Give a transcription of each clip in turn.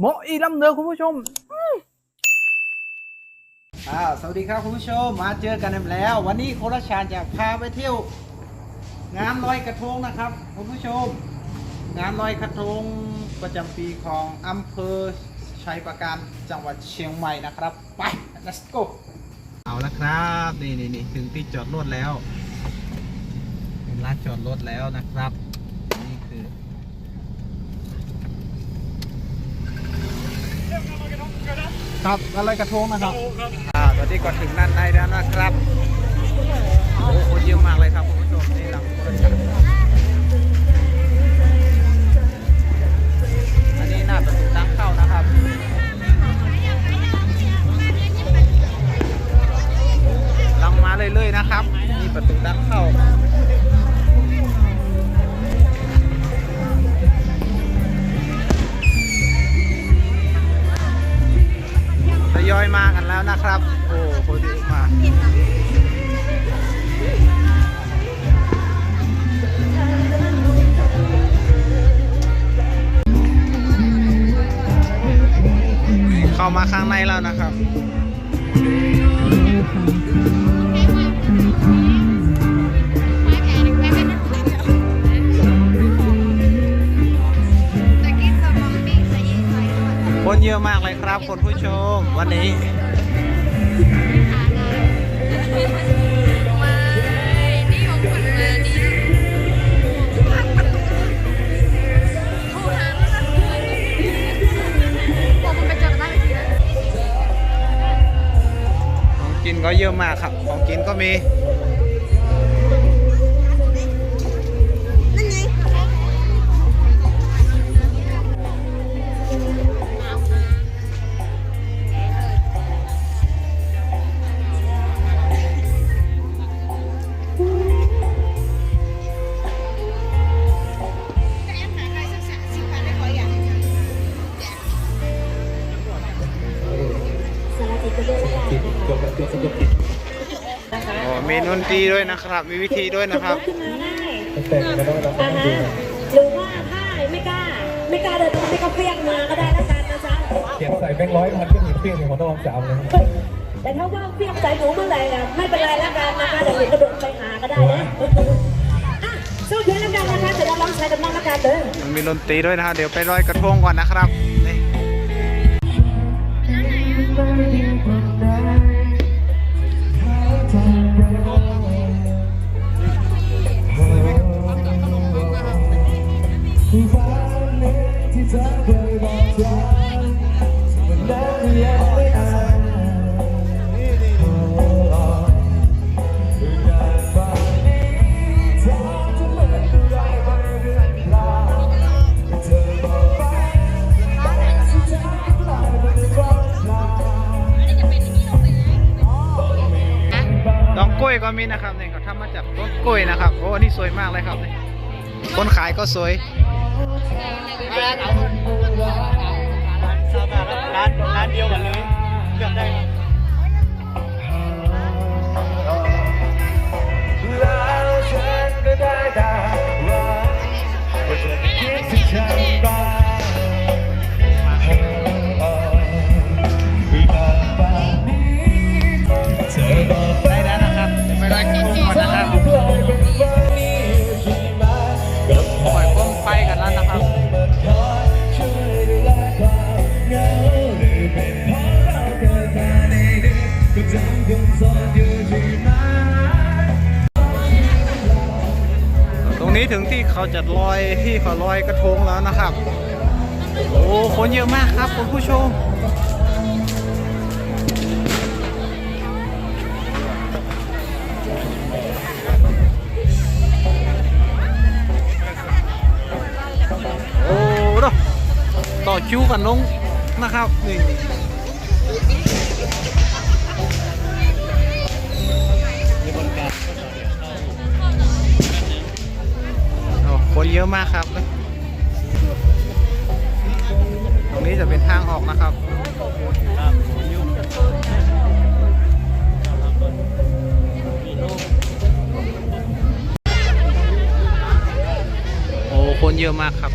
โมอีลำเนือคุณผู้ชมอ่าสวัสดีครับคุณผู้ชมมาเจอกันแล้ว วันนี้โคราชานจะพาไปเที่ยว งานลอยกระทงนะครับคุณผู้ชม งานลอยกระทงประจำปีของอำเภอชัยประการจังหวัดเชียงใหม่นะครับ ไป let's go เอาละครับ นี่นี่นี่ถึงที่จอดรถแล้วถึงร้านจอดรถแล้วนะครับ นี่คือ ครับอะไรกระทงนะครับอ่าตอนนี้ก็ถึงนั่นได้แล้วนะครับโอ้โหเยอะมากเลยครับคุณผู้ชมนี่หลังโทรศั แล้วนะครับ โอ้คนเยอะมากเข้ามาข้างในแล้วนะครับ คนเยอะมากเลยครับคุณผู้ชมวันนี้ของกินก็เยอะมากครับ ของกินก็มี มีดนตรีด้วยนะครับ มีวิธีด้วยนะครับขึ้นมาได้อ่าฮะหรือว่าถ้าไม่กล้า ไม่กล้าเดินไม่ก็เฟี้ยงมาก็ได้แล้วกันนะจ๊ะเขียนใส่แบงค์ร้อยพันก็มีเพียงของน้องสาวเลยแต่ถ้าว่าเฟี้ยงใส่หนูเมื่อไหร่อะไม่เป็นไรแล้วกันนะคะเดี๋ยวหนูกระโดดไปหาก็ได้นะสู้เพื่อนแล้วกันนะคะเดี๋ยวเราลองใช้กับน้องละกันเด้อมันมีดนตรีด้วยนะครับเดี๋ยวไปลอยกระทงก่อนนะครับ กล้วยก็มีนะครับเนี่ยเขาทำมาจากต้นกล้วยนะครับโอ้นี่สวยมากเลยครับนี่คนขายก็สวย ร้านร้านเดียวกันเลยเลือกได้ นี้ถึงที่เขาจะลอยที่เขาลอยกระทงแล้วนะครับ โอ้คนเยอะมากครับคุณผู้ชมโอ้ดอต่อคิวกันลงนะครับนี่ อะมากครับ ตรงนี้จะเป็นทางออกนะครับโอ้คนเยอะมากครับ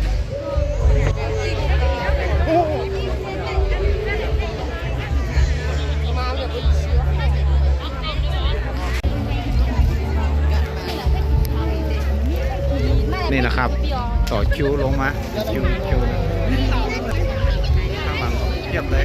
นี่นะครับ ต่อคิวลงมาคิวคิวนะข้างหลังเทียบเลย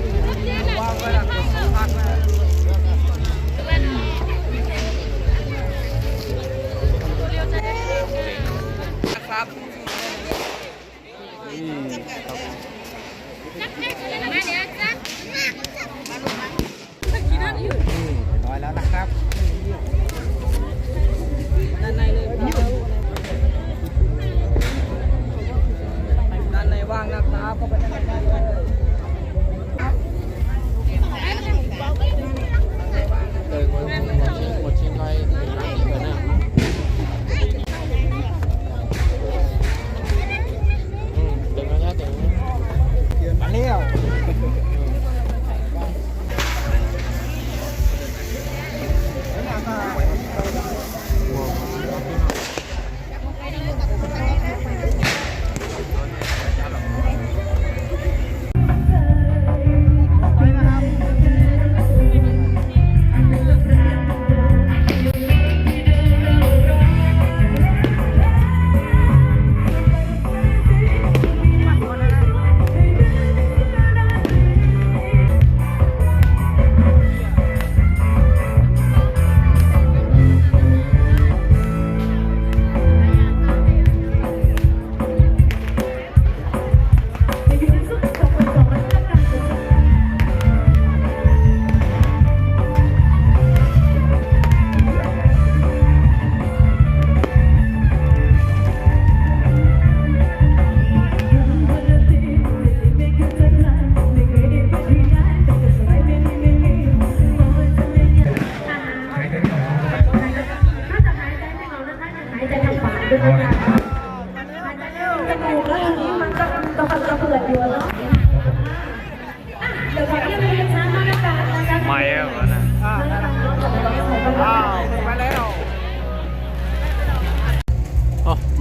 ว่า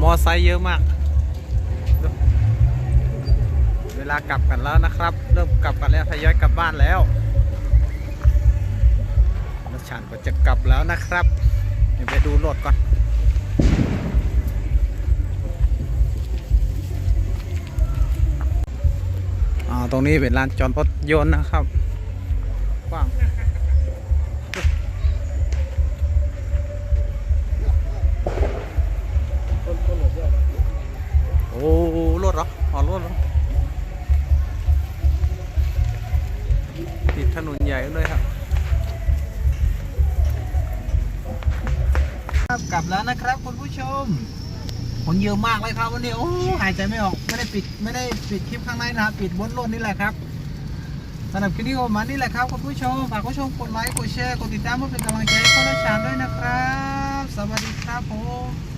มอไซค์เยอะมาก เวลากลับกันแล้วนะครับ เริ่มกลับกันแล้วทยอยกลับบ้านแล้วรถฉันก็จะกลับแล้วนะครับเดี๋ยวไปดูรถก่อนอ่าตรงนี้เป็นลานจอดรถยนต์นะครับ คนเยอะมากเลยครับวันนี้โอ้หายใจไม่ออกไม่ได้ปิดไม่ได้ปิดคลิปข้างในนะครับปิดบนรถนี่แหละครับสำหรับคลิปนี้ก็ประมาณนี้แหละครับคุณผู้ชมฝากคุณผู้ชมกดไลค์กดแชร์กดติดตามเพื่อเป็นกำลังใจให้คนละชานด้วยนะครับ สวัสดีครับผม